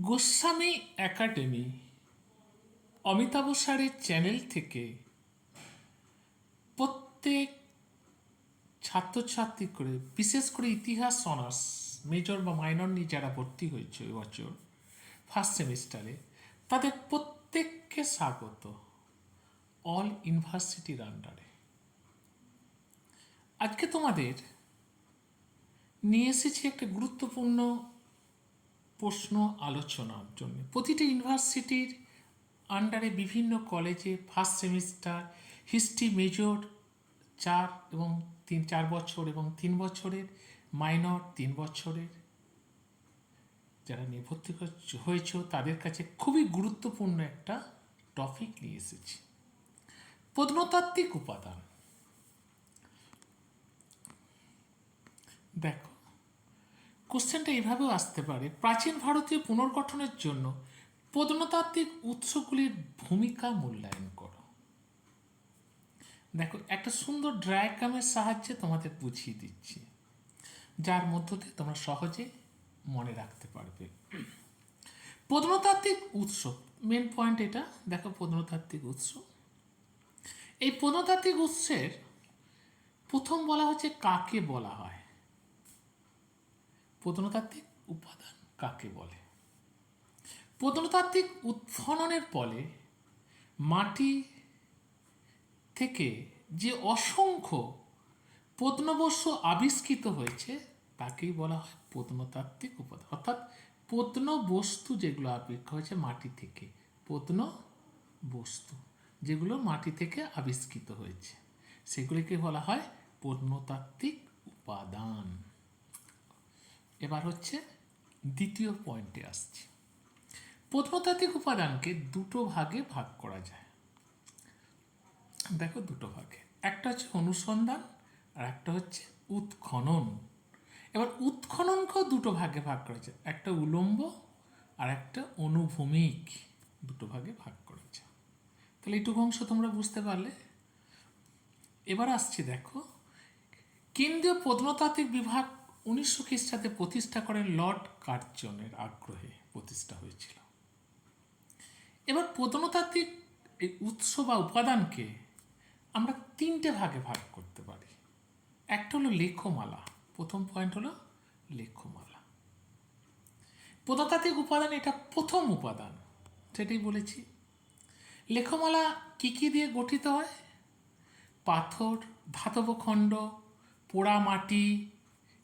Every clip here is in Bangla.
গোস্বামী একাডেমি, অমিতাভ স্যারের চ্যানেল থেকে প্রত্যেক ছাত্রছাত্রী করে, বিশেষ করে ইতিহাস, অনার্স, মেজর বা মাইনর নিয়ে যারা ভর্তি হয়েছে এবছর ফার্স্ট সেমিস্টারে তাদের প্রত্যেককে স্বাগত অল ইউনিভার্সিটির আন্ডারে আজকে তোমাদের নিয়ে এসেছি একটা গুরুত্বপূর্ণ প্রশ্ন আলোচনার জন্য। প্রতিটি ইউনিভার্সিটির আন্ডারে বিভিন্ন কলেজে ফার্স্ট সেমিস্টার হিস্ট্রি মেজর চার এবং তিন, চার বছর এবং তিন বছরের মাইনর তিন বছরের। যারা নিয়ে ভর্তি হয়েছ, তাদের কাছে খুবই গুরুত্বপূর্ণ একটা টপিক নিয়ে এসেছি। প্রত্নতাত্ত্বিক উপাদান। দেখো কোশ্চেনটা এইভাবেও আসতে পারে। প্রাচীন ভারতীয় পুনর্গঠনের জন্য প্রত্নতাত্ত্বিক উৎসগুলির ভূমিকা মূল্যায়ন করো। দেখো, একটা সুন্দর ড্রায়াগ্রামের সাহায্যে তোমাদের বুঝিয়ে দিচ্ছি, যার মধ্য দিয়ে তোমরা সহজে মনে রাখতে পারবে। প্রত্নতাত্ত্বিক উৎস মেন পয়েন্ট এটা, দেখো প্রত্নতাত্ত্বিক উৎস। এই প্রত্নতাত্ত্বিক উৎসের প্রথম বলা হচ্ছে কাকে বলা হয়? প্রত্নতাত্ত্বিক উপাদান কাকে বলে? প্রত্নতাত্ত্বিক উৎখননের ফলে মাটি থেকে যে অসংখ্য প্রত্নবস্ত আবিষ্কৃত হয়েছে, তাকেই বলা হয় প্রত্নতাত্ত্বিক উপাদান। অর্থাৎ প্রত্ন বস্তু যেগুলো আবিষ্কার হয়েছে মাটি থেকে প্রত্ন বস্তু যেগুলো মাটি থেকে আবিষ্কৃত হয়েছে, সেগুলিকে বলা হয় প্রত্নতাত্ত্বিক উপাদান। এবার হচ্ছে দ্বিতীয় পয়েন্টে আসছি। প্রত্নতাত্ত্বিক উপাদানকে দুটো ভাগে ভাগ করা যায়। দেখো দুটো ভাগে। একটা হচ্ছে অনুসন্ধান আর একটা হচ্ছে উৎখনন। এবার উৎখননকেও দুটো ভাগে ভাগ করা যায়। একটা উলম্ব আর একটা অনুভূমিক দুটো ভাগে ভাগ করা যায়। তাহলে এইটুকু অংশ তোমরা বুঝতে পারলে? এবার আসছি দেখো। কেন্দ্রীয় প্রত্নতাত্ত্বিক বিভাগ উনিশশো খ্রিস্টাব্দে প্রতিষ্ঠা করেন লর্ড কার্জনের আগ্রহে প্রতিষ্ঠা হয়েছিল। এবার প্রত্নতাত্ত্বিক এই উৎস বা উপাদানকে আমরা তিনটে ভাগে ভাগ করতে পারি। একটা হলো লেখমালা, প্রথম পয়েন্ট হলো লেখমালা। প্রত্নতাত্ত্বিক উপাদান এটা প্রথম উপাদান, সেটাই বলেছি। লেখমালা কী কী দিয়ে গঠিত হয়? পাথর, ধাতব খণ্ড পোড়া মাটি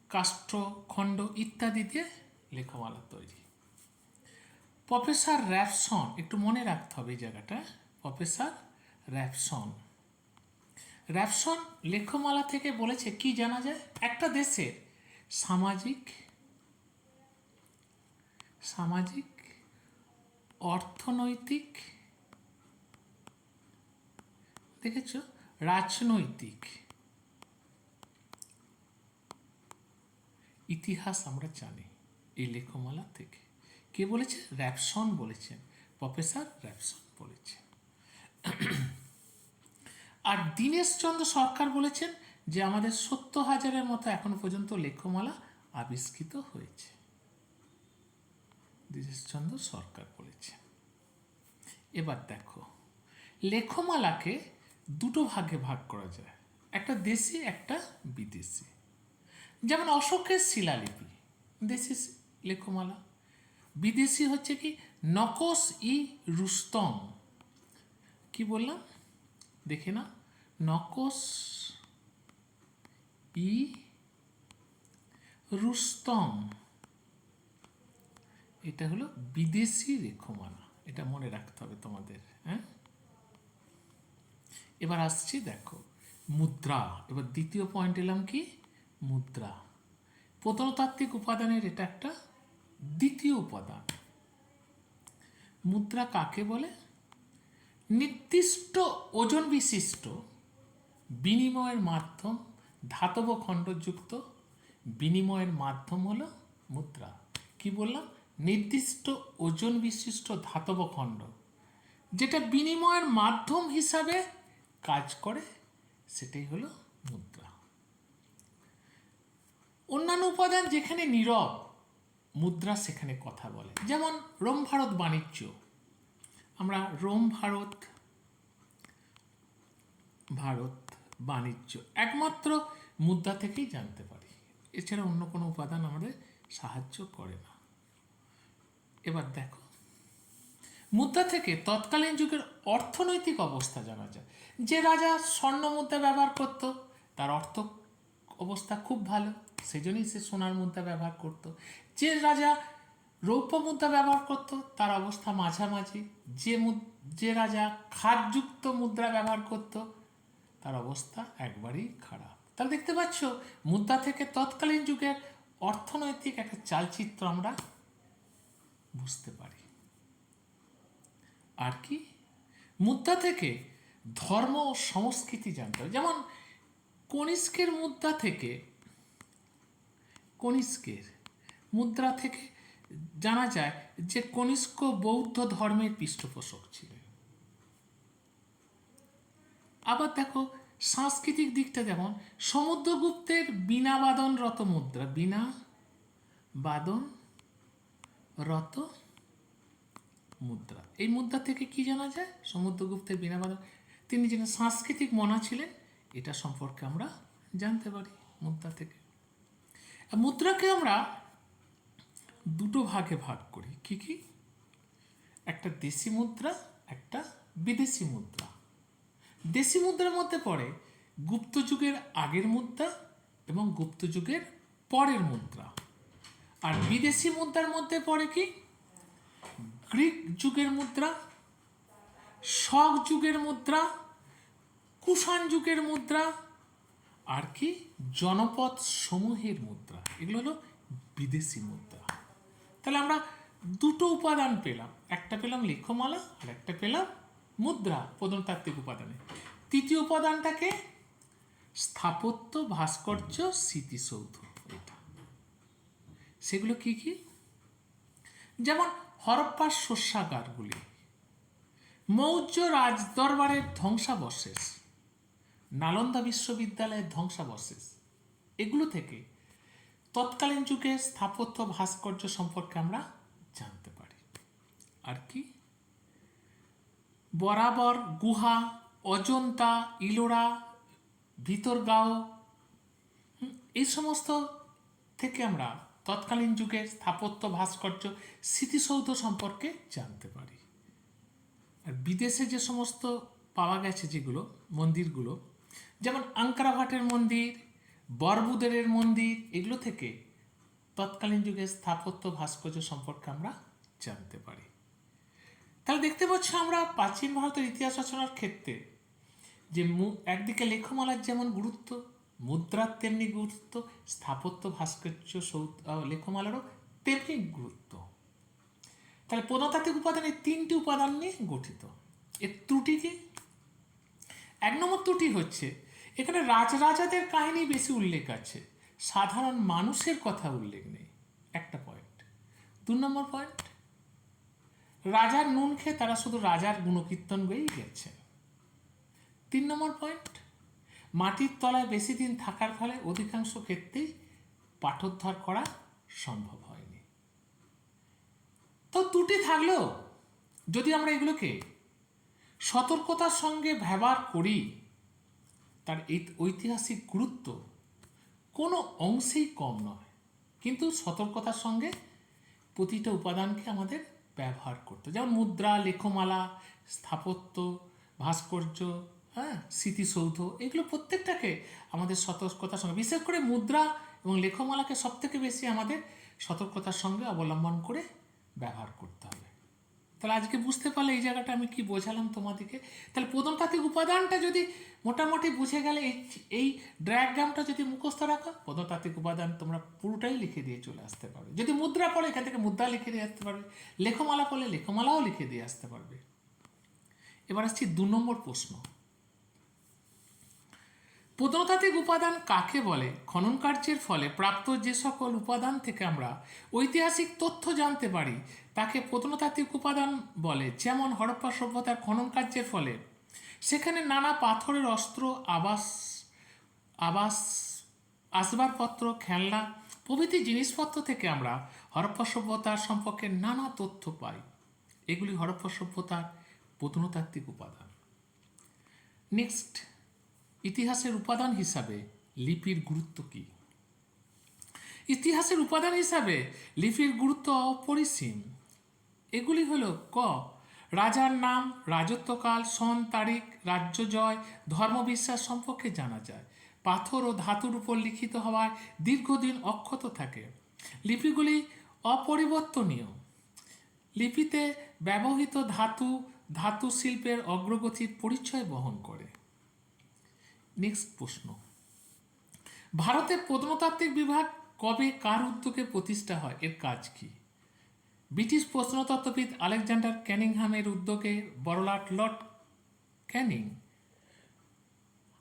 কাষ্ঠ খণ্ড ইত্যাদি দিয়ে লেখমালা তৈরি। প্রফেসর র্যাপসন, একটু মনে রাখতে হবে এই জায়গাটা। Professor Raphson. র্যাপসন লেখমালা থেকে বলেছে, কি জানা যায়? একটা দেশের সামাজিক সামাজিক, অর্থনৈতিক, দেখেছ? রাজনৈতিক। ইতিহাস আমরা জানি, এই লেখমালা থেকে। কে বলেছে? র্যাপসন বলেছেন। প্রফেসর র্যাপসন বলেছেন। আর দীনেশচন্দ্র সরকার বলেছেন যে, আমাদের সত্তর হাজারের মতো এখন পর্যন্ত লেখমালা আবিষ্কৃত হয়েছে। দীনেশচন্দ্র সরকার বলেছেন। এবার দেখো, লেখমালাকে দুটো ভাগে ভাগ করা যায়। একটা দেশি, একটা বিদেশি। যেমন অশোকের শিলালিপি, দেশি লেখমালা। বিদেশি হচ্ছে কি নকশ ই রুস্তম। কি বললাম? দেখে না নকশ ই রুস্তম। এটা হলো বিদেশি রেখমালা এটা মনে রাখতে হবে তোমাদের হ্যাঁ? এবার আসছি, দেখো, মুদ্রা। এবার দ্বিতীয় পয়েন্ট এলাম কি? মুদ্রা। প্রত্নতাত্ত্বিক উপাদানের এটা একটা দ্বিতীয় উপাদান। মুদ্রা কাকে বলে? নির্দিষ্ট ওজন বিশিষ্ট, বিনিময়ের মাধ্যম, ধাতব খণ্ডযুক্ত, বিনিময়ের মাধ্যম হল মুদ্রা। কি বললাম? নির্দিষ্ট ওজন বিশিষ্ট ধাতব খণ্ড, যেটা বিনিময়ের মাধ্যম হিসাবে কাজ করে, সেটাই হলো মুদ্রা। অন্যান্য উপাদান যেখানে নীরব, মুদ্রা সেখানে কথা বলে। যেমন রোম ভারত বাণিজ্য। আমরা রোম ভারত ভারত বাণিজ্য একমাত্র মুদ্রা থেকেই জানতে পারি। এছাড়া অন্য কোনো উপাদান আমাদের সাহায্য করে না। এবার দেখো, মুদ্রা থেকে তৎকালীন যুগের অর্থনৈতিক অবস্থা জানা যায়। যে রাজা স্বর্ণ মুদ্রা ব্যবহার করত, তার অর্থ অবস্থা খুব ভালো। সেই জন্যই সে সোনার মুদ্রা ব্যবহার করত। যে রাজা রৌপ্য মুদ্রা ব্যবহার করত, তার অবস্থা মাঝামাঝি। যে যে রাজা খাদযুক্ত মুদ্রা ব্যবহার করত, তার অবস্থা একবারেই খারাপ। তাহলে দেখতে পাচ্ছ, মুদ্রা থেকে তৎকালীন যুগের অর্থনৈতিক একটা চালচিত্র আমরা বুঝতে পারি। আর কি? মুদ্রা থেকে ধর্ম ও সংস্কৃতি জানতে হবে। যেমন কনিষ্কের মুদ্রা থেকে কনিষ্কের। মুদ্রা থেকে জানা যায় যে কনিষ্ক বৌদ্ধ ধর্মের পৃষ্ঠপোষক ছিলেন। আবার দেখো, সাংস্কৃতিক দিকটা যেমন, সমুদ্রগুপ্তের বীণা বাদনরত মুদ্রা। বিনা বাদন, রত, মুদ্রা। এই মুদ্রা থেকে কি জানা যায়? সমুদ্রগুপ্তের বিনা বাদন তিনি যিনি সাংস্কৃতিক মনা ছিলেন, এটা সম্পর্কে আমরা জানতে পারি মুদ্রা থেকে। মুদ্রাকে আমরা দুটো ভাগে ভাগ করি। কি কি? একটা দেশি মুদ্রা, একটা বিদেশি মুদ্রা। দেশি মুদ্রার মধ্যে পড়ে গুপ্ত যুগের আগের মুদ্রা এবং গুপ্ত যুগের পরের মুদ্রা। আর বিদেশি মুদ্রার মধ্যে পড়ে কি? গ্রিক যুগের মুদ্রা, শক যুগের মুদ্রা, কুষাণ যুগের মুদ্রা আর কি? জনপদ সমূহের মুদ্রা। এগুলো হলো বিদেশি মুদ্রা। তাহলে আমরা দুটো উপাদান পেলাম। একটা পেলাম লেখমালা আর একটা পেলাম মুদ্রা প্রত্নতাত্ত্বিক উপাদানে। তৃতীয় উপাদানটাকে স্থাপত্য, ভাস্কর্য, স্মৃতিসৌধ, এটা। সেগুলো কি কি? যেমন হরপ্পার শস্যাগারগুলি। মৌর্য রাজদরবারের ধ্বংসাবশেষ। নালন্দা বিশ্ববিদ্যালয়ের ধ্বংসাবশেষ। এগুলো থেকে তৎকালীন যুগে স্থাপত্য ভাস্কর্য সম্পর্কে আমরা জানতে পারি। আর কি? বরাবর গুহা, অজন্তা, ইলোরা, ভিতরগাঁও এই সমস্ত থেকে আমরা তৎকালীন যুগের স্থাপত্য ভাস্কর্য স্মৃতিসৌধ সম্পর্কে জানতে পারি। আর বিদেশে যে সমস্ত পাওয়া গেছে যেগুলো, মন্দিরগুলো যেমন আঙ্কারা ভাটের মন্দির, বরবুদেরের মন্দির, এগুলো থেকে তৎকালীন যুগে স্থাপত্য ভাস্কর্য সম্পর্কে আমরা জানতে পারি। তাহলে দেখতে পাচ্ছ আমরা প্রাচীন ভারতের ইতিহাস রচনার ক্ষেত্রে যে একদিকে লেখমালার যেমন গুরুত্ব, মুদ্রার তেমনি গুরুত্ব, স্থাপত্য ভাস্কর্য লেখমালারও তেমনি গুরুত্ব। তাহলে প্রত্নতাত্ত্বিক উপাদান এই তিনটি উপাদান নিয়ে গঠিত। এর ত্রুটি কি? এক নম্বর ত্রুটি হচ্ছে এখানে রাজরাজাদের কাহিনী বেশি উল্লেখ আছে। সাধারণ মানুষের কথা উল্লেখ নেই। একটা পয়েন্ট দু নম্বর পয়েন্ট রাজার নুন খেয়ে তারা শুধু রাজার গুণকীর্তন গেয়েই গেছে। তিন নম্বর পয়েন্ট মাটির তলায় বেশি দিন থাকার ফলে অধিকাংশ ক্ষেত্রেই পাঠোদ্ধার করা সম্ভব হয়নি। তো ত্রুটি থাকলেও যদি আমরা এগুলোকে সতর্কতার সঙ্গে ব্যবহার করি তার এই ঐতিহাসিক গুরুত্ব কোনো অংশেই কম নয়। কিন্তু সতর্কতার সঙ্গে প্রতিটা উপাদানকে আমাদের ব্যবহার করতে যেমন মুদ্রা, লেখমালা, স্থাপত্য, ভাস্কর্য হ্যাঁ স্মৃতিসৌধ, এগুলো প্রত্যেকটাকে আমাদের সতর্কতার সঙ্গে, বিশেষ করে মুদ্রা এবং লেখমালাকে সব থেকে বেশি আমাদের সতর্কতার সঙ্গে অবলম্বন করে ব্যবহার করতে হবে। তাহলে আজকে বুঝতে পারলে এই জায়গাটা আমি কি বোঝালাম তোমাদেরকে? তাহলে প্রথমতাত্ত্বিক উপাদানটা যদি মোটামুটি বুঝে গেলে এই এই ড্রায়াগ্রামটা যদি মুখস্থ রাখো প্রত্নতাত্ত্বিক উপাদান তোমরা পুরোটাই লিখে দিয়ে চলে আসতে পারবে। যদি মুদ্রা পড়ে, এখান থেকে মুদ্রা লিখে দিয়ে আসতে পারবে। লেখমালা পড়লে লেখমালাও লিখে দিয়ে আসতে পারবে। এবার আসছি দু নম্বর প্রশ্ন। প্রত্নতাত্ত্বিক উপাদান কাকে বলে? খনন কার্যের ফলে প্রাপ্ত যে সকল উপাদান থেকে আমরা ঐতিহাসিক তথ্য জানতে পারি, তাকে প্রত্নতাত্ত্বিক উপাদান বলে। যেমন হরপ্পা সভ্যতার খনন কার্যের ফলে। সেখানে নানা পাথরের অস্ত্র, আবাস আবাস, আসবাবপত্র, খেলনা প্রভৃতি জিনিসপত্র থেকে আমরা হরপ্পা সভ্যতার সম্পর্কে নানা তথ্য পাই। এগুলি হরপ্পা সভ্যতার প্রত্নতাত্ত্বিক উপাদান। নেক্সট ইতিহাসের উপাদান হিসাবে লিপির গুরুত্ব কী? ইতিহাসের উপাদান হিসাবে লিপির গুরুত্ব অপরিসীম। এগুলি হল ক, রাজার নাম, রাজত্বকাল, সন, তারিখ, রাজ্য জয়, ধর্মবিশ্বাস সম্পর্কে জানা যায়। পাথর ও ধাতুর উপর লিখিত হওয়ায় দীর্ঘদিন অক্ষত থাকে। লিপিগুলি অপরিবর্তনীয়। লিপিতে ব্যবহৃত ধাতু ধাতু শিল্পের অগ্রগতির পরিচয় বহন করে। নেক্সট প্রশ্ন। ভারতের প্রত্নতাত্ত্বিক বিভাগ কবে কার উদ্যোগে প্রতিষ্ঠা হয়? এর কাজ কি? ব্রিটিশ প্রত্নতত্ত্ববিদ আলেকজান্ডার ক্যানিংহামের উদ্যোগে বড়লাট লর্ড ক্যানিং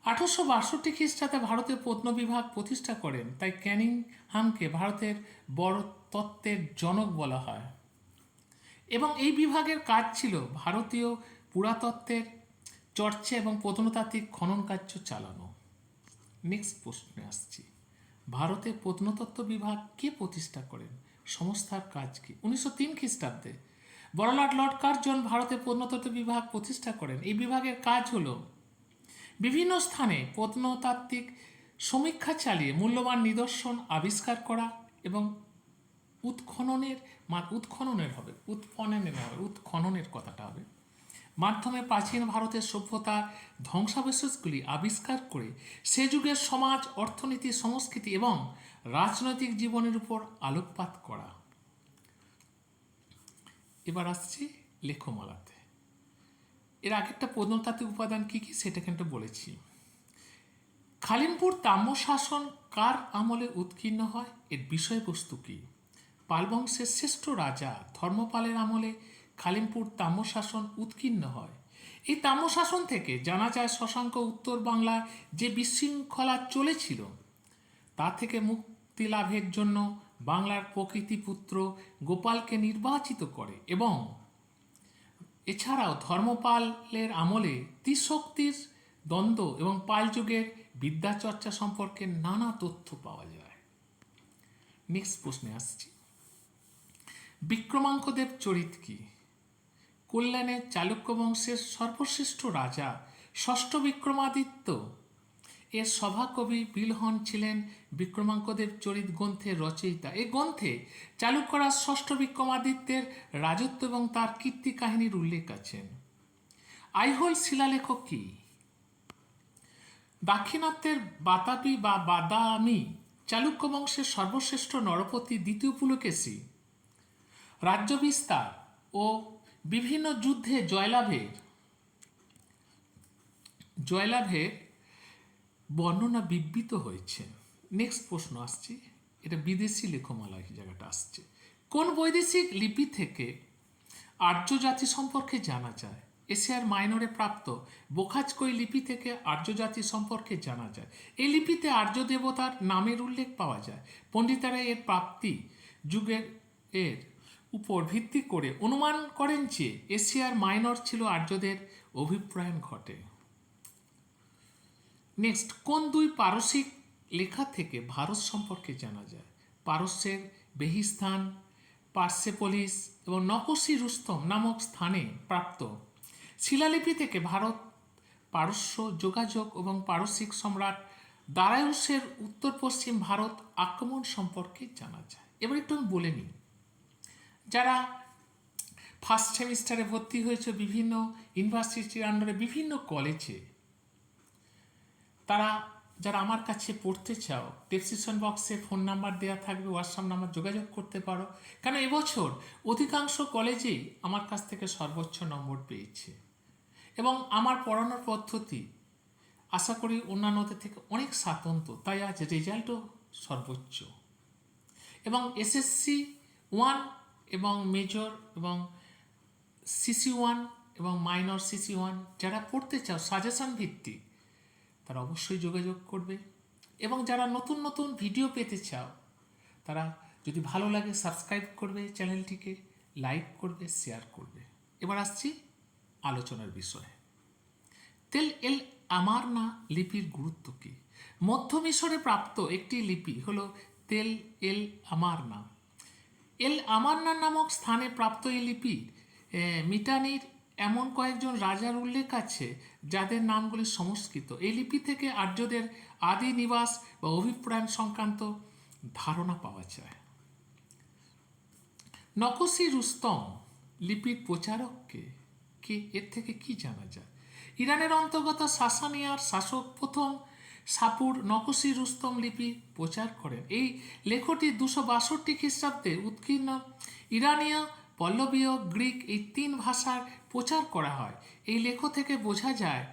আঠারোশো বাষট্টি খ্রিস্টাব্দে ভারতের প্রত্ন বিভাগ প্রতিষ্ঠা করেন। তাই ক্যানিংহামকে ভারতের বড় তত্ত্বের জনক বলা হয়। এবং এই বিভাগের কাজ ছিল ভারতীয় পুরাতত্ত্বের চর্চা এবং প্রত্নতাত্ত্বিক খনন কার্য চালানো। নেক্সট প্রশ্নে আসছি। ভারতে প্রত্নতত্ত্ব বিভাগ কে প্রতিষ্ঠা করেন? সংস্থার কাজ কি? উনিশশো তিন খ্রিস্টাব্দে বড়লাট লর্ড কার্জন ভারতে প্রত্নতত্ত্ব বিভাগ প্রতিষ্ঠা করেন। এই বিভাগের কাজ হলো বিভিন্ন স্থানে প্রত্নতাত্ত্বিক সমীক্ষা চালিয়ে মূল্যবান নিদর্শন আবিষ্কার করা এবং উৎখননের উৎখননের হবে, উৎপননের হবে, উৎখননের কথাটা হবে। মাধ্যমে প্রাচীন ভারতের সভ্যতার ধ্বংসাবশেষগুলি আবিষ্কার করে সে যুগের সমাজ, অর্থনীতি, সংস্কৃতি এবং রাজনৈতিক জীবনের উপর আলোকপাত করা। এবার আসছি লেখমালাতে। এর আগেরটা প্রত্নতাত্ত্বিক উপাদান কী কী সেটা কিন্তু বলেছি। খালিমপুর তাম্রশাসন কার আমলে উৎকীর্ণ হয়? এর বিষয়বস্তু কী? পাল বংশের শ্রেষ্ঠ রাজা ধর্মপালের আমলে খালিমপুর তাম্রশাসন উৎকীর্ণ হয়। এই তাম্রশাসন থেকে জানা যায় শশাঙ্ক উত্তর বাংলায় যে বিশৃঙ্খলা চলেছিল, তা থেকে মুক্তি লাভের জন্য বাংলার প্রকৃতিপুত্র গোপালকে নির্বাচিত করে এবং এছাড়াও ধর্মপালের আমলে ত্রিশক্তির দ্বন্দ্ব এবং পাল যুগের বিদ্যাচর্চা সম্পর্কে নানা তথ্য পাওয়া যায়। নেক্সট প্রশ্নে আসছি। বিক্রমাঙ্কদেব চরিত কি? কল্যাণের চালুক্য বংশের সর্বশ্রেষ্ঠ রাজা, ষষ্ঠ বিক্রমাদিত্য। এর সভাকবি বিলহন ছিলেন বিক্রমাঙ্কদেব চরিত গ্রন্থের রচয়িতা। এই গ্রন্থে চালুক্যরা ষষ্ঠ বিক্রমাদিত্যের রাজত্ব এবং তার কীর্তি কাহিনীর উল্লেখ আছেন আইহোল শিলালেখক কি? দাক্ষিণাত্যের বাতাবি বা বাদামি চালুক্য বংশের সর্বশ্রেষ্ঠ নরপতি দ্বিতীয় পুলকেশী। রাজ্য বিস্তার ও বিভিন্ন যুদ্ধে জয়লাভের জয়লাভের বর্ণনা বিবৃত হয়েছে। নেক্সট প্রশ্ন আসছে। এটা বিদেশি লেখমালা জায়গাটা আসছে। কোন বৈদেশিক লিপি থেকে আর্য জাতি সম্পর্কে জানা যায়? এশিয়ার মাইনরে প্রাপ্ত বোখাজকই লিপি থেকে আর্য জাতি সম্পর্কে জানা যায়। এই লিপিতে আর্য দেবতার নামের উল্লেখ পাওয়া যায়। পণ্ডিতারা এর প্রাপ্তি যুগের এর উপর ভিত্তি করে অনুমান করেন যে এশিয়ার মাইনর ছিল আর্যদের অভিপ্রায়ণ ঘটে। নেক্সট, কোন দুই পারসিক লেখা থেকে ভারত সম্পর্কে জানা যায়? পারস্যের বেহিস্তান পার্সেপলিস এবং নকশি রুস্তম নামক স্থানে প্রাপ্ত। শিলালিপি থেকে ভারত, পারস্য যোগাযোগ এবং পারসিক সম্রাট দারায়ুসের উত্তর পশ্চিম ভারত আক্রমণ সম্পর্কে জানা যায়। এবার একটু আমি বলে নিই। যারা ফার্স্ট সেমিস্টারে ভর্তি হয়েছে বিভিন্ন ইউনিভার্সিটির আন্ডারে বিভিন্ন কলেজে তারা যারা আমার কাছে পড়তে চাও ডেসক্রিপশন বক্সে ফোন নাম্বার দেওয়া থাকবে হোয়াটসঅ্যাপ নাম্বার যোগাযোগ করতে পারো। কারণ এবছর অধিকাংশ কলেজেই আমার কাছ থেকে সর্বোচ্চ নম্বর পেয়েছে। এবং আমার পড়ানোর পদ্ধতি আশা করি অন্যান্যদের থেকে অনেক স্বাতন্ত্র, তাই আজ রেজাল্টও সর্বোচ্চ। এবং এসএসসি ওয়ান এবং মেজর এবং সিসি ওয়ান এবং মাইনর সিসি ওয়ান যারা পড়তে চাও সাজেশন ভিত্তিক, তারা অবশ্যই যোগাযোগ করবে। এবং যারা নতুন নতুন ভিডিও পেতে চাও, তারা যদি ভালো লাগে সাবস্ক্রাইব করবে চ্যানেলটিকে লাইক করবে শেয়ার করবে। এবার আসছি আলোচনার বিষয়ে। তেল এল আমার না লিপির গুরুত্ব কী? মধ্য মিশরে প্রাপ্ত একটি লিপি হলো তেল এল আমার না এল আমান্নার নামক স্থানে প্রাপ্ত এই লিপি মিটানির এমন কয়েকজন রাজার উল্লেখ আছে যাদের নামগুলি সংস্কৃত। এই লিপি থেকে আর্যদের আদি নিবাস বা অভিপ্রায় সংক্রান্ত ধারণা পাওয়া যায়। নকশি রুস্তম লিপির প্রচারককে কে? এর থেকে কি জানা যায়? ইরানের অন্তর্গত সাসানিয়ার শাসক প্রথম সাপুর নকশি রুস্তম লিপি প্রচার করেন। এই লেখটি দুশো বাষট্টি খ্রিস্টাব্দে উৎকীর্ণ। ইরানীয়, পল্লবীয়, গ্রিক এই তিন ভাষার প্রচার করা হয়। এই লেখ থেকে বোঝা যায়,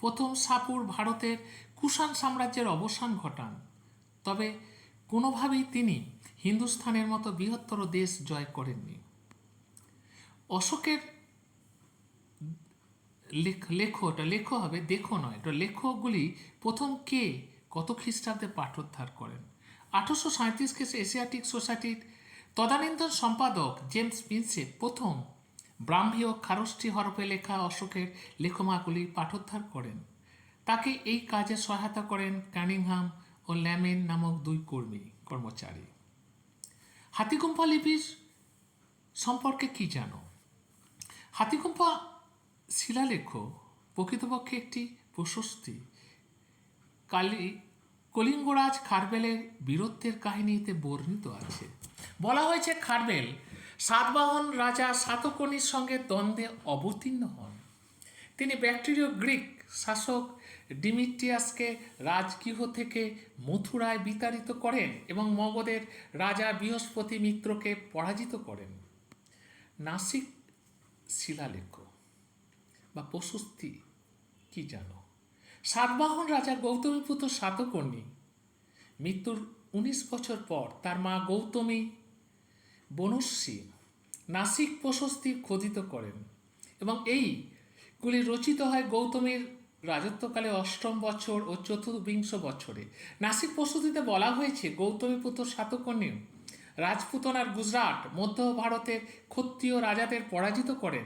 প্রথম সাপুর ভারতের কুষাণ সাম্রাজ্যের অবসান ঘটান। তবে কোনোভাবেই তিনি হিন্দুস্থানের মতো বৃহত্তর দেশ জয় করেননি। অশোকের লেখ, লেখো, এটা লেখো হবে, দেখো নয়। এটা লেখকগুলি প্রথম কে? কত খ্রিস্টাব্দে পাঠোদ্ধার করেন? আঠারোশো সাঁত্রিশ খ্রিস্টে এশিয়াটিক সোসাইটির তদানীন্তন সম্পাদক জেমস প্রিন্সেপ প্রথম ব্রাহ্মী ও খারষ্টি হরফে লেখা অশোকের লেখমাগুলি পাঠোদ্ধার করেন। তাকে এই কাজে সহায়তা করেন ক্যানিংহাম ও ল্যামেন নামক দুই কর্মী, কর্মচারী। হাতিকুম্পা লিপির সম্পর্কে কি জানো? হাতিগুম্পা শিলালেখ প্রকৃতপক্ষে একটি প্রশস্তি। কালী কলিঙ্গরাজ খারবেলের বীরত্বের কাহিনীতে বর্ণিত আছে। বলা হয়েছে খারবেল সাতবাহন রাজা সাতকর্ণীর সঙ্গে দ্বন্দ্বে অবতীর্ণ হন। তিনি ব্যাকটেরীয় গ্রিক শাসক ডিমিট্রিয়াসকে রাজগৃহ থেকে মথুরায় বিতাড়িত করেন এবং মগধের রাজা বৃহস্পতি মিত্রকে পরাজিত করেন। নাসিক শিলালেখ বা প্রশস্তি কি জানো? সাতবাহন রাজা গৌতমীপুত্র সাতকর্ণী মৃত্যুর উনিশ বছর পর তার মা গৌতমী বনশ্রী নাসিক প্রশস্তি খোদিত করেন এবং এইগুলি রচিত হয় গৌতমীর রাজত্বকালে অষ্টম বছর ও চতুর্বিংশ বছরে। নাসিক প্রস্তুতিতে বলা হয়েছে গৌতমীপুত্র সাতকর্ণী রাজপুতনার গুজরাট, মধ্য ভারতের ক্ষত্রিয় রাজাদের পরাজিত করেন।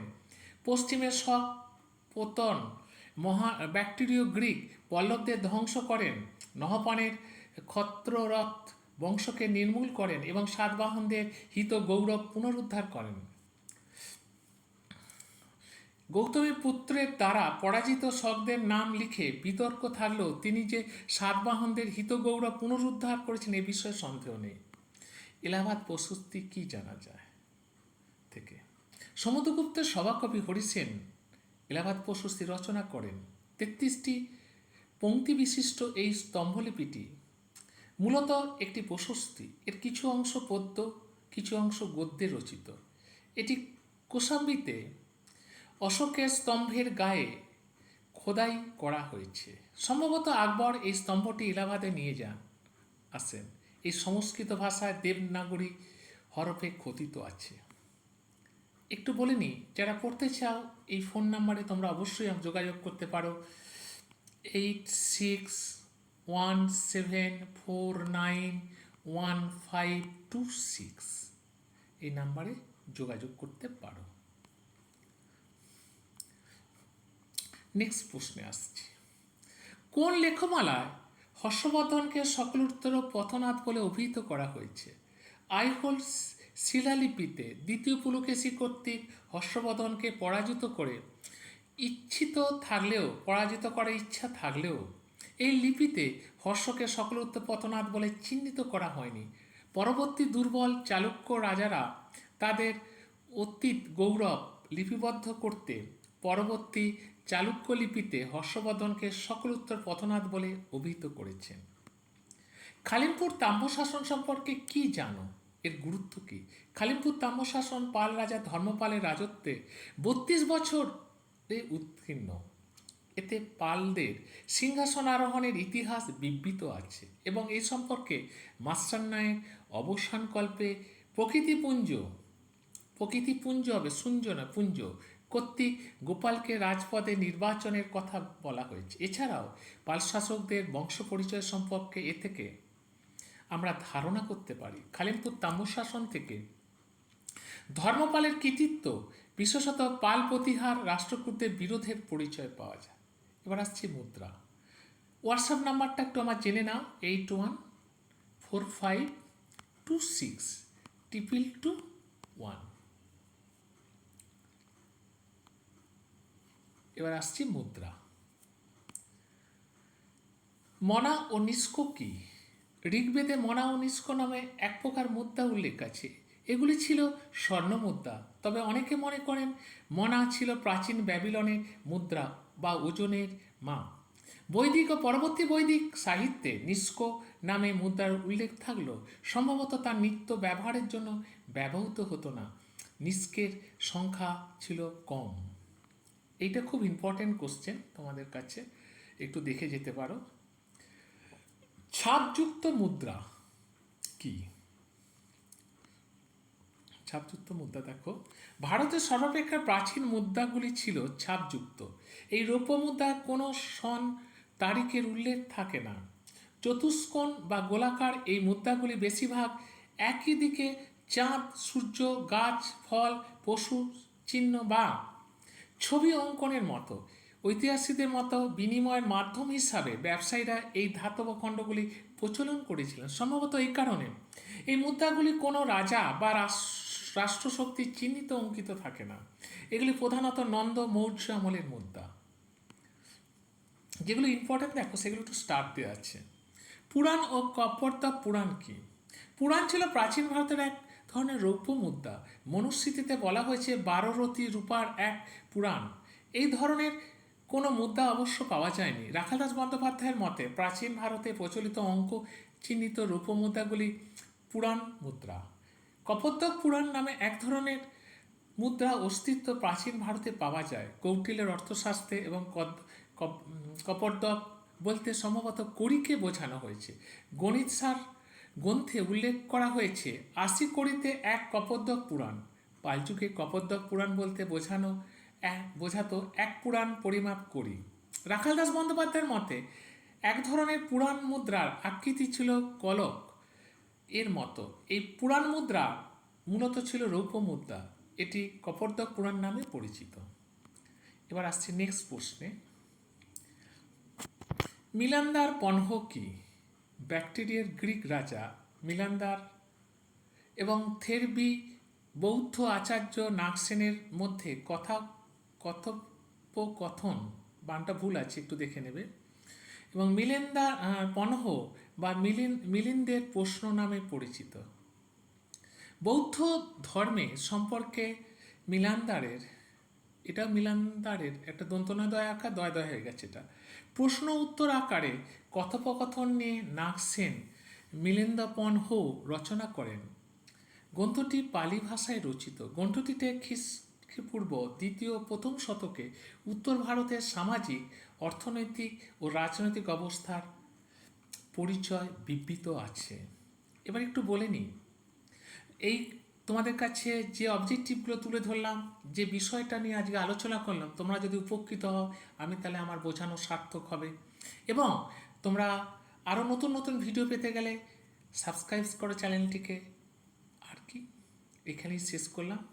পশ্চিমের সব পতন, মহা ব্যাকটেরীয় গ্রিক পল্লবদের ধ্বংস করেন। নহপানের ক্ষত্ররথ বংশকে নির্মূল করেন এবং সাতবাহনদের হিত গৌরব পুনরুদ্ধার করেন। গৌতমী পুত্রের দ্বারা পরাজিত শকদের নাম লিখে বিতর্ক থাকলেও তিনি যে সাতবাহনদের হিত গৌরব পুনরুদ্ধার করেছেন এ বিষয়ে সন্দেহ নেই। এলাহাবাদ প্রশস্তি কি জানা যায়? থেকে সমুদ্রগুপ্তের সভাকবি হরিসেন এলাহাবাদ প্রশস্তি রচনা করেন। তেত্রিশটি পংক্তি বিশিষ্ট এই স্তম্ভলিপিটি মূলত একটি প্রশস্তি এর কিছু অংশ পদ্য, কিছু অংশ গদ্যে রচিত। এটি কোসাম্বিতে অশোকের স্তম্ভের গায়ে খোদাই করা হয়েছে। সম্ভবত আকবর এই স্তম্ভটি এলাহাবাদে নিয়ে যান আসেন। এই সংস্কৃত ভাষায় দেবনাগরী হরফে খোদিত আছে। একটু বলে নিই যারা পড়তে চাও, এই ফোন নাম্বারে তোমরা অবশ্যই যোগাযোগ করতে পারো। Eight six one seven four nine one five two six এই নাম্বারে যোগাযোগ করতে পারো। নেক্সট প্রশ্নে আসছি। কোন লেখমালায় হর্ষবর্ধনকে সকল উত্তর পথনাথ বলে অভিহিত করা হয়েছে? আইহোল শিলালিপিতে দ্বিতীয় পুলকেশী কর্তৃক হর্ষবর্ধনকে পরাজিত করে ইচ্ছিত থাকলেও, পরাজিত করার ইচ্ছা থাকলেও এই লিপিতে হর্ষকে সকলোত্তর পথনাথ বলে চিহ্নিত করা হয়নি। পরবর্তী দুর্বল চালুক্য রাজারা তাদের অতীত গৌরব লিপিবদ্ধ করতে পরবর্তী চালুক্য লিপিতে হর্ষবর্ধনকে সকল উত্তর পথনাথ বলে অভিহিত করেছেন। খালিমপুর তাম্রশাসন সম্পর্কে কি জানো? এর গুরুত্ব কি? খালিমপুর তাম্রশাসন, পাল রাজা, ধর্মপালের রাজত্বে বত্রিশ বছর উত্তীর্ণ এতে পালদের সিংহাসন আরোহণের ইতিহাস বিবৃত আছে এবং এই সম্পর্কে মাস্টার নায়ের অবসানকল্পে প্রকৃতিপুঞ্জ প্রকৃতিপুঞ্জ হবে সুঞ্জ না পুঞ্জ, কর্তৃক গোপালকে রাজপদে নির্বাচনের কথা বলা হয়েছে। এছাড়াও পাল শাসকদের বংশ পরিচয় সম্পর্কে এ থেকে ধারণা করতে পারি। খালিমপুর তাম্রশাসন থেকে ধর্মপালের কৃতিত্ব বিশেষত পাল প্রতিহার রাষ্ট্রকূটদের বিরোধের পরিচয় পাওয়া যায়। এবার আসছি মুদ্রা। হোয়াটসঅ্যাপ নাম্বারটা একটু আমার জেনে নাও eight one four five two six triple two one এবার আসছি মুদ্রা। মনা ও নিষ্ক কি? ঋগ্বেদে মনা ও নিষ্ক নামে এক প্রকার মুদ্রা উল্লেখ আছে। এগুলি ছিল স্বর্ণ মুদ্রা তবে অনেকে মনে করেন মনা ছিল প্রাচীন ব্যাবিলনের মুদ্রা বা ওজনের মাপ বৈদিক ও পরবর্তী বৈদিক সাহিত্যে নিষ্ক নামে মুদ্রার উল্লেখ থাকলেও সম্ভবত তার নিত্য ব্যবহারের জন্য ব্যবহৃত হতো না। নিষ্কের সংখ্যা ছিল কম। এইটা খুব ইম্পর্টেন্ট কোশ্চেন তোমাদের কাছে। একটু দেখে যেতে পারো। ছাপযুক্ত মুদ্রা কি? ছাপযুক্ত মুদ্রা, দেখো। ভারতের সর্বাপেক্ষা প্রাচীন মুদ্রাগুলি ছিল ছাপযুক্ত। এই রৌপ্য মুদ্রায় কোনো সন তারিখের উল্লেখ থাকে না। চতুষ্কোণ বা গোলাকার এই মুদ্রাগুলি বেশিরভাগ একই দিকে চাঁদ, সূর্য, গাছ, ফল, পশু, চিহ্ন বা ছবি অঙ্কনের মতো। ঐতিহাসিকদের মতো বিনিময়ের মাধ্যম হিসাবে ব্যবসায়ীরা এই ধাতব খণ্ডগুলি প্রচলন করেছিলেন। সম্ভবত এই কারণে। এই মুদ্রাগুলি কোনো রাজা বা রাষ্ট্রশক্তির চিহ্নিত অঙ্কিত থাকে না। এগুলি প্রধানত নন্দ মৌর্য আমলের মুদ্রা। যেগুলো ইম্পর্টেন্ট দেখো, সেগুলো একটু স্টার্ট দেওয়া আছে। পুরাণ ও কপর্দা পুরাণ কি? পুরাণ ছিল প্রাচীন ভারতের এক ধরনের রৌপ্য মুদ্রা। মনুস্মৃতিতে বলা হয়েছে বারো রতি রূপার এক পুরাণ। এই ধরনের কোনো মুদ্রা অবশ্য পাওয়া যায়নি। রাখালদাস বন্দ্যোপাধ্যায়ের মতে, প্রাচীন ভারতে প্রচলিত অঙ্ক চিহ্নিত রূপ মুদ্রাগুলি পুরাণ মুদ্রা। কপোদ্দক পুরাণ নামে এক ধরনের মুদ্রা অস্তিত্ব প্রাচীন ভারতে পাওয়া যায়। কৌটিলের অর্থশাস্ত্রে এবং কপর্দক বলতে সম্ভবত কড়িকে বোঝানো হয়েছে। গণিত সার গ্রন্থে উল্লেখ করা হয়েছে আশি কড়িতে এক কপোদ্দক পুরাণ। পালযুগে কপোদ্দক পুরাণ বলতে বোঝানো বোঝাতো এক পুরাণ পরিমাপ করি। রাখালদাস বন্দ্যোপাধ্যায়ের মতে, এক ধরনের পুরাণ মুদ্রার আকৃতি ছিল কলক। এর মতো, এই পুরাণ মুদ্রা মূলত ছিল রৌপ্য মুদ্রা। এটি কপর্দক পুরাণ নামে পরিচিত। এবার আসছে নেক্সট প্রশ্নে। মিলান্দার পনহ কি? ব্যাকটেরিয়ার গ্রিক রাজা মিলান্দার এবং থেরবি বৌদ্ধ আচার্য নাগসেনের মধ্যে কথা কথোপকথন, বানটা ভুল আছে, একটু দেখে নেবে। এবং মিলেন্দা পনহ বা মিলিন, মিলিন্দের প্রশ্ন নামে পরিচিত। বৌদ্ধ ধর্মে সম্পর্কে মিলান্দারের এটা মিলান্দারের, একটা দন্তনা দয় আকার দয় দয় হয়ে গেছে এটা। প্রশ্ন উত্তর আকারে কথোপকথন নিয়ে নাগসেন মিলিন্দপন হো রচনা করেন। গ্রন্থটি পালি ভাষায় রচিত। গ্রন্থটিতে খ্রিস্টপূর্ব দ্বিতীয় প্রথম শতকে উত্তর ভারতের সামাজিক, অর্থনৈতিক ও রাজনৈতিক অবস্থার পরিচয় বিবৃত আছে। এবার একটু বলে নিই। এই তোমাদের কাছে যে অবজেক্টিভগুলো তুলে ধরলাম, যে বিষয়টা নিয়ে আজকে আলোচনা করলাম, তোমরা যদি উপকৃত হও, আমি তাহলে আমার বোঝানো সার্থক হবে। এবং তোমরা আরও নতুন নতুন ভিডিও পেতে গেলে সাবস্ক্রাইব করো চ্যানেলটিকে। আর কি? এখানেই শেষ করলাম।